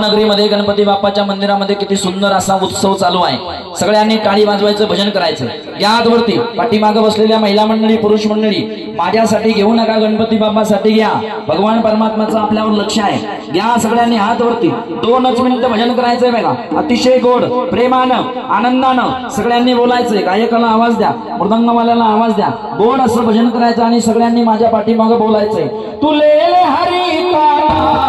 नगरीमध्ये गणपती बाप्पाच्या मंदिरामध्ये किती सुंदर असा उत्सव चालू आहे. सगळ्यांनी टाळी वाजवायचं भजन करायचं. या हात पाठीमागं बसलेल्या महिला मंडळी पुरुष मंडळी माझ्यासाठी घेऊ नका गणपती बाप्पासाठी घ्या. भगवान परमात्माचं आपल्यावर लक्ष आहे. घ्या सगळ्यांनी हात वरती दोनच मिनिटं भजन करायचंय बघा. अतिशय गोड प्रेमानं आनंदानं सगळ्यांनी बोलायचंय. गायकाला आवाज द्या मृदंगवाल्याला आवाज द्या. गोड असं भजन करायचं आणि सगळ्यांनी माझ्या पाठीमागं बोलायचंय. तुले हरी का